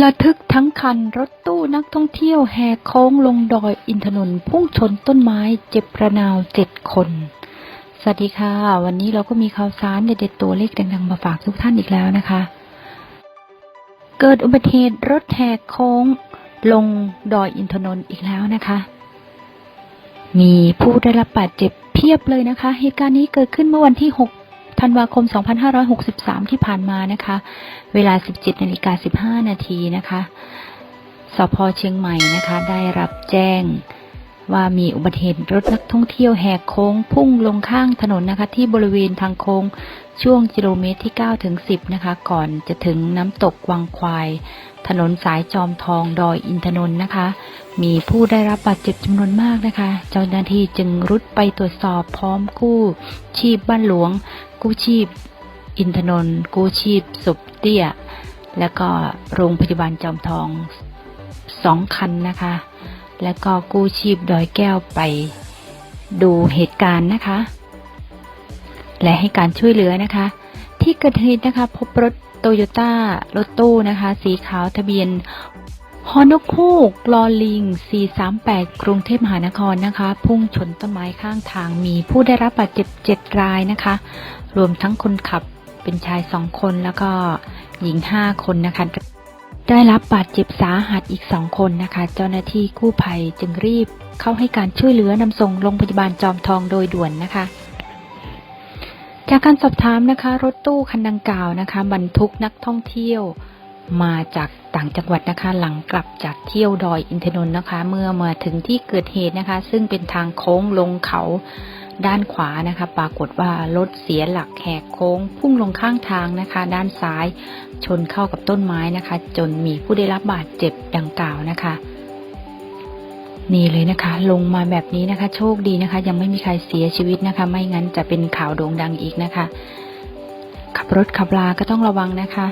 ระทึกทั้งคันรถตู้นักท่องเที่ยวแหกโค้งลงดอยอินทนนท์พุ่งชนต้นไม้เจ็บประนาวเจ็ดคน สวัสดีค่ะ วันนี้เราก็มีข่าวสารเด็ดๆตัวเลขดังๆมาฝากทุกท่านอีกแล้วนะคะ เกิดอุบัติเหตุรถแหกโค้งลงดอยอินทนนท์อีกแล้วนะคะ มีผู้ได้รับบาดเจ็บเพียบเลยนะคะ เหตุการณ์นี้เกิดขึ้นเมื่อวันที่ 6 ธันวาคม 2563 ที่ผ่านมานะคะ เวลา 17นาฬิกา15 นาทีนะคะ สพเชียงใหม่นะคะ ได้รับแจ้ง ว่ามีอุบัติเหตุรถนักท่องเที่ยวแหกโค้ง พุ่งลงข้างถนนนะคะ ที่บริเวณทางโค้ง ช่วงกิโลเมตรที่ 9 ถึง 10 นะคะ ก่อนจะถึงน้ำตกวังควาย ถนนสายจอมทองดอยอินทนนท์นะคะ มีผู้ได้รับบาดเจ็บจำนวนมากนะคะ เจ้าหน้าที่จึงรุดไปตรวจสอบพร้อมกู้ ชีพบ้านหลวง กู้ชีพ อินทนนท์กู้ชีพศพเตี้ย แล้วก็โรงพยาบาลจอมทองสองคันนะคะ แล้วก็กู้ชีพดอยแก้วไปดูเหตุการณ์นะคะ และให้การช่วยเหลือนะคะ ที่เกิดเหตุนะคะพบรถโตโยต้ารถตู้นะคะ สีขาวทะเบียนฮอนกคูกลอลิง 438 กรุงเทพมหานครนะคะ พุ่งชนต้นไม้ข้างทางมีผู้ได้รับบาดเจ็บ 7 รายนะคะ รวมทั้งคนขับเป็นชายสองคนแล้วก็หญิงห้าคนนะคะ ได้รับบาดเจ็บสาหัสอีกสองคนนะคะ เจ้าหน้าที่กู้ภัยจึงรีบเข้าให้การช่วยเหลือนำส่งโรงพยาบาลจอมทองโดยด่วนนะคะ จากการสอบถามนะคะ รถตู้คันดังกล่าวนะคะบรรทุกนักท่องเที่ยวมาจากต่างจังหวัดนะคะ หลังกลับจากเที่ยวดอยอินทนนท์นะคะ เมื่อมาถึงที่เกิดเหตุนะคะ ซึ่งเป็นทางโค้งลงเขา ด้านขวานะคะ ปรากฏว่ารถเสียหลักแหกโค้ง พุ่งลงข้างทางนะคะ ด้านซ้ายชนเข้ากับต้นไม้นะคะ จนมีผู้ได้รับบาดเจ็บดังกล่าวนะคะนี่เลยนะคะ ลงมาแบบนี้นะคะ โชคดีนะคะ ยังไม่มีใครเสียชีวิตนะคะ ไม่งั้นจะเป็นข่าวโด่งดังอีกนะคะ ขับรถขับลาก็ต้องระวังนะคะ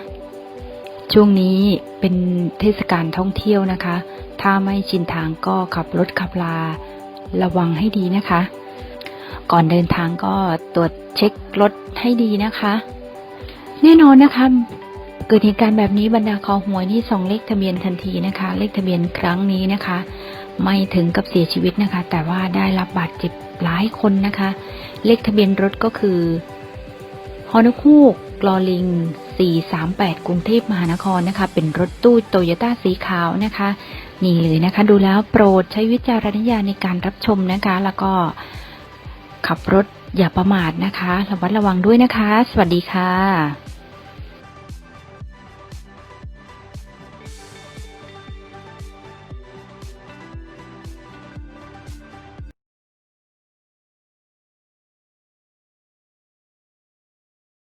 ช่วงนี้เป็นเทศกาลท่องเที่ยวนะคะ ถ้าไม่ชินทางก็ขับรถขับลา ระวังให้ดีนะคะ ก่อนเดินทางก็ตรวจเช็ครถให้ดีนะคะ แน่นอนนะคะ เกิดเหตุการณ์แบบนี้บรรดาคอหวยนี่ส่งเลขทะเบียนทันทีนะคะ เลขทะเบียนครั้งนี้นะคะ ไม่ถึงกับเสียชีวิตนะคะ แต่ว่าได้รับบาดเจ็บหลายคนนะคะ เลขทะเบียนรถก็คือฮอนคูกลอลิง 438 กรุงเทพมหานครนะคะ เป็นรถตู้โตโยต้าสีขาวนะคะ นี่เลยนะคะ ดูแล้วโปรดใช้วิจารณญาณในการรับชมนะคะ แล้วก็ ขับรถอย่าประมาทนะคะ ระมัดระวังด้วยนะคะ สวัสดีค่ะ